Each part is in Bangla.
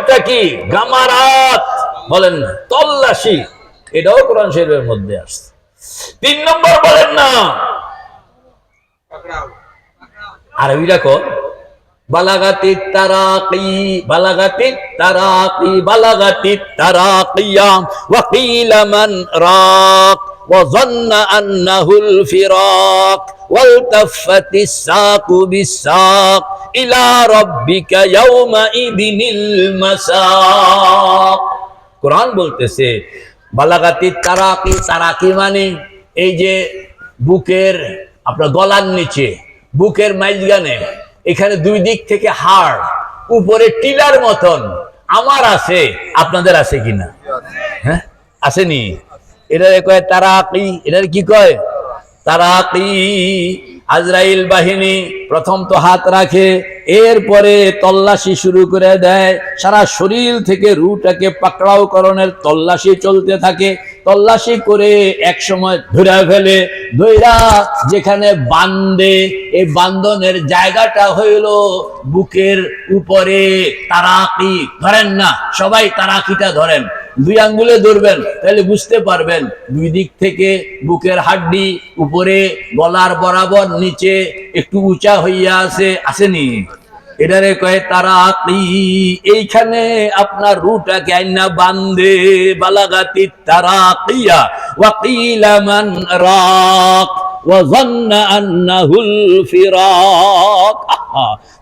একটা কি? গামারাত। বলেন না, তল্লাশি। এটাও কোরআন শরীফের মধ্যে আসছে। তিন নম্বর বলেন না আরবি রাখো বালাগাতি তারাকি বালাগাতি তারাকি, বালাগাতি তারাকিয়া, ওয়াকিল মান রাক। وظن أنه الفراق والتفت الساق بالساق إلى ربك يومئذ المساق কোরআন বলতেছে বালাগাতি তারাকি তারাকি মানে এই যে বুকের আপনার গলার নিচে বুকের মাইজগানে এখানে দুই দিক থেকে হাড় উপরে টিলার মতন আমার আছে আপনাদের আছে কিনা হ্যাঁ আসেনি এটা কয় তারা তারাকি, এটার কি কয়? তারা তারাকি, আজরাইল বাহিনী প্রথম তো হাত রাখে, এরপরে তল্লাশি শুরু করে দেয়, সারা শরীর থেকে রুটাকে পাকড়াও করণের তল্লাশি চলতে থাকে, তল্লাশি করে এক সময় ধরে ফেলে ধৈরা যেখানে বান্দে এই বান্ধনের জায়গাটা হইল বুকের উপরে, তারাকি, ধরেন না, সবাই তারাকিটা ধরেন। দুই আঙ্গুলে ধরবেন, তাহলে বুঝতে পারবেন, দুই দিক থেকে বুকের হাড্ডি উপরে, গলার বরাবর নিচে একটু উঁচা হইয়া আছে, আসেনি। এটারে কয়ে তারা এইখানে আপনার রুটাকে আইনা বান্ধে বালাগাতি তারা ওয়াকিলামান রাক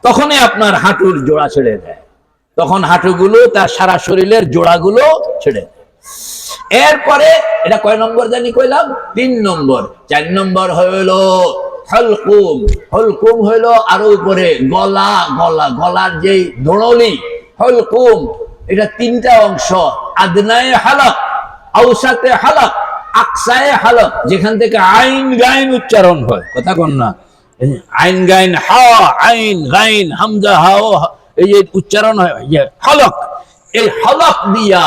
তখনই আপনার হাঁটুর জোড়া ছেড়ে দেয়। তখন হাঁটুগুলো, তার সারা শরীরের জোড়াগুলো ছেড়ে এরপরে, এটা কয় নম্বর জানি কইলাম? তিন নম্বর। চার নম্বর হইল হলকুম। হলকুম হইল আরও উপরে, গলা গলা, গলার যে দোড়লি হলকুম। এটা তিনটা অংশ। আদনায় হালক, আউসাতে হালক, আকসায়ে হালক। যেখান থেকে আইন গাইন উচ্চারণ হয়। কথা কন না। আইন গাইন হা, আইন গাইন হামজা হাও এই যে উচ্চারণ হয় ইয়ে হলক। এই হলক দিয়া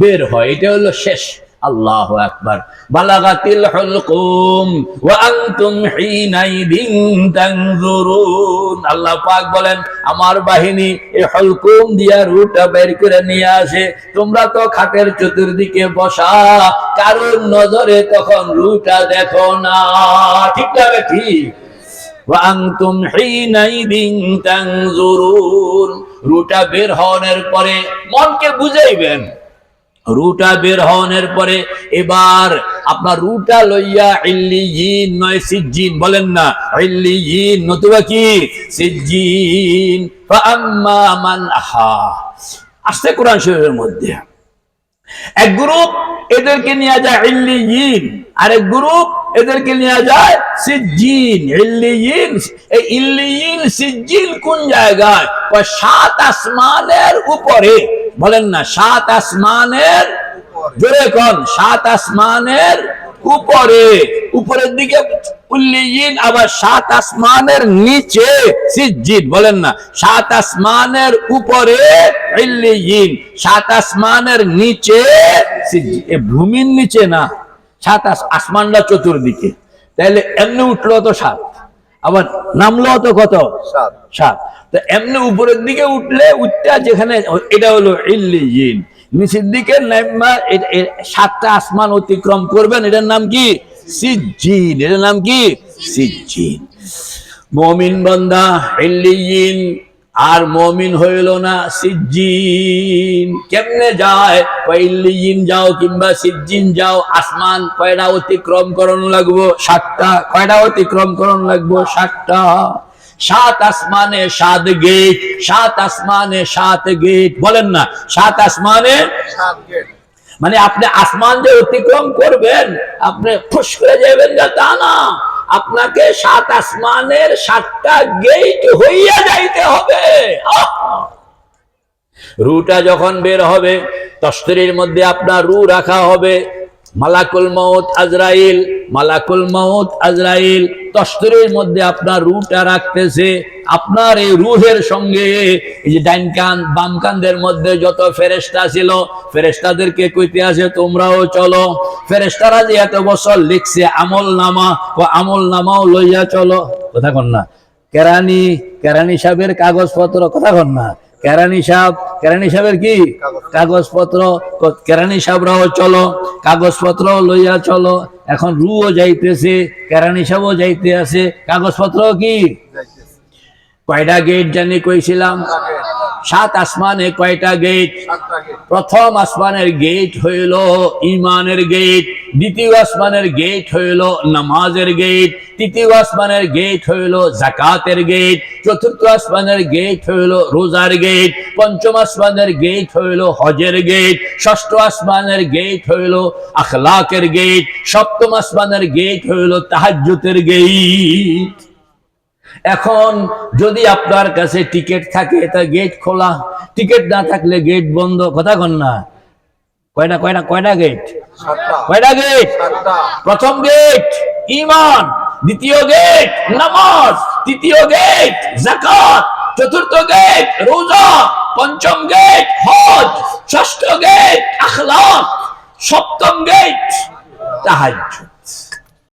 বের হয়, এটা হলো শেষ। আল্লাহ আকবার। বালাগাতিল হুলকুম ওয়া আনতুম হিনাইদিন তানজুরুন। আল্লাহ পাক বলেন, আমার বাহিনী এই হুলকুম দিয়া রুটা বের করে নিয়ে আসে। তোমরা তো খাটের চতুর্দিকে বসা, কারোর নজরে তখন রুটা দেখো না। ঠিক না ঠিক? وأنتم حينئذ تنظرون রুটা বের হওয়ার পরে মনকে বুঝাইবেন রুটা বের হওয়ার পরে এবার আপনার রুটা লইয়া ইল্লিয়িন নয় সিজ্জিন বলেন না ইল্লিয়িন নতুবা কি সিজ্জিন ফাআম্মা মান আহা আসতে কোরআন শরীফের মধ্যে এক গ্রুপ এদেরকে নিয়ে যায় ইল্লিয়িন আরেক গ্রুপ এদেরকে নিয়ে যায় সিজিন ইল্লিয়িন, এই ইল্লিয়িন সিজিন কোন জায়গায়? সাত আসমানের উপরে। বলেন না, সাত আসমানের জোরে কোন? সাত আসমানের উপরে। উপরের দিকে উল্লিয়িন, আবার সাত আসমানের নিচে সিজ্জিন। বলেন না, সাত আসমানের উপরে ইল্লিয়িন, সাত আসমানের নিচে ভূমির নিচে না? সাত আস- আসমানটা চতুর্দিকে। তাহলে এমনি উঠল তো সাত। আবার নামলো তো কত? সাত। সাত। তো এমনি উপরের দিকে উঠলে উঠটা যেখানে এটা হলো ইল্লিজিন। নিচের দিকে সাতটা আসমান অতিক্রম করবেন। এটার নাম কি? সিজ্জিন। এটার নাম কি? সিজ্জিন। মমিন বান্দা ইল্লিয়িন আর মমিন হইল না সিজ্জিন। কেমনে যায়? ইল্লিয়িন যাও কিংবা সিজ্জিন যাও আসমান কয়টা অতিক্রম করণ লাগবো? সাতটা। কয়টা অতিক্রম করণ লাগবো? সাতটা। সাত আসমানে সাত গেট। সাত আসমানে সাত গেট। বলেন না সাত আসমানে সাত গেট। মানে আপনি আসমান যে অতিক্রম করবেন আপনি ফুস করে যাবেন না তা না। আপনাকে সাত আসমানের সাতটা গেট হইয়া যাইতে হবে। রুটা যখন বের হবে, তস্তরির মধ্যে আপনার রু রাখা হবে। মালাকুল মত আজরাইল মালাকুল মৌত আজরাইল তস্তরির মধ্যে আপনার রুটা রাখতেছে। আপনার এই রুহের সঙ্গে এই যে ডাইন কান, বাম কানদের মধ্যে যত ফেরেস্তা ছিল ফেরেস্তাদেরকে কইতে আছে, তোমরাও চলো। ফেরেস্তারা যে এত বছর লিখছে আমল নামা ও আমল নামাও লইয়া চলো। কথা কন না। কেরানি কেরানি সাহেবের কাগজপত্র, কথা কন না। কেরানি সাহেব, কেরানি সাহেবের কি? কাগজপত্র, কেরানি সাহেবরাও চলো, কাগজপত্র লইয়া চলো। এখন রুও যাইতেছে, কেরানি সাহেবও যাইতে আছে। কাগজপত্র কি? কয়টা গেট জানি কইছিলাম? সাত আসমানে কয়টা গেট প্রথম আসমানের গেট হইল ইমানের গেট, দ্বিতীয় আসমানের গেট হইল নামাজের গেট, তৃতীয় আসমানের গেট হইল জাকাতের গেট, চতুর্থ আসমানের গেট হইল রোজার গেট, পঞ্চম আসমানের গেট হইল হজের গেট, ষষ্ঠ আসমানের গেট হইল আখলাকের গেট, সপ্তম আসমানের গেট হইল তাহাজ্জুতের গেট। এখন যদি আপনার কাছে টিকিট থাকে তা গেট খোলা। টিকিট না থাকলে গেট বন্ধ। কথা কন না। কয়টা কয়টা কয়টা গেট কয়টা গেট প্রথম গেট ইমান দ্বিতীয় গেট নামাজ। তৃতীয় গেট জাকাত চতুর্থ গেট রোজা। পঞ্চম গেট হজ। ষষ্ঠ গেট আখলাক। সপ্তম গেট তাহাজ্জুদ।